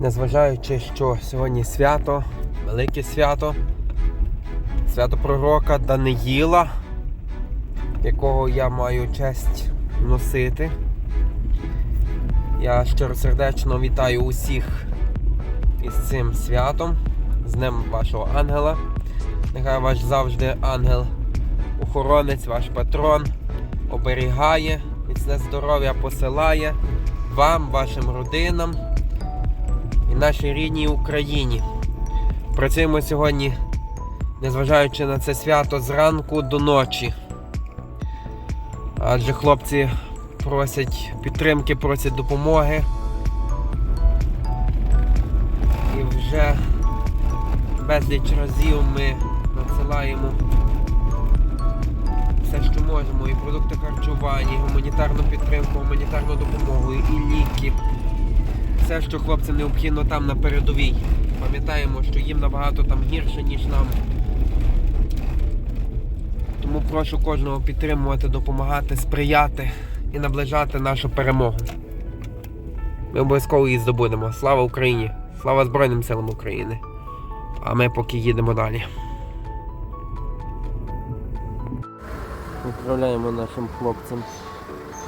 Незважаючи, що сьогодні свято, велике свято, свято пророка Даниїла, якого я маю честь носити. Я щиросердечно вітаю усіх із цим святом, з Днем вашого ангела. Нехай ваш завжди ангел-охоронець, ваш патрон оберігає, міцне здоров'я посилає вам, вашим родинам і нашій рідній Україні. Працюємо сьогодні, незважаючи на це свято, зранку до ночі. Адже хлопці просять підтримки, просять допомоги. І вже безліч разів ми надсилаємо все, що можемо, і продукти харчування, і гуманітарну підтримку, гуманітарну допомогу, і ліки. Все, що хлопцям необхідно там на передовій. Пам'ятаємо, що їм набагато там гірше, ніж нам. Тому прошу кожного підтримувати, допомагати, сприяти і наближати нашу перемогу. Ми обов'язково її здобудемо. Слава Україні! Слава Збройним силам України! А ми поки їдемо далі. Відправляємо нашим хлопцям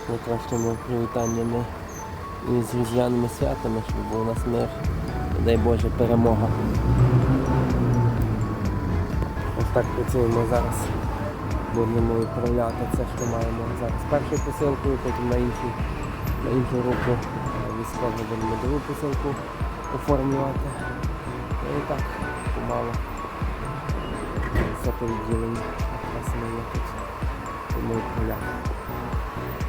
найкращими привітаннями і з різдвяними святами, щоб у нас мир. Дай Боже перемога. Ось так працюємо зараз. Будемо відправляти це, що маємо зараз першою посилкою, потім на іншу, на іншу руку військову будемо другу посилку оформлювати. Ну І так, помало. Все по відділенню. Якраз ми є тут. Тому відправляємо.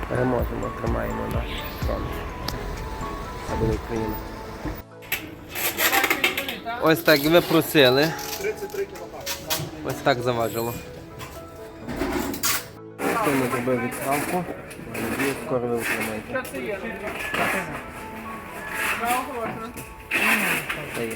Переможемо, тримаємо наш фронт. Це буде Україна. Ось так ви просили. 33 кг. Ось так заважило. Хто не зробив відправку? Надію, скоро ви отримаєте. Це є. Це є.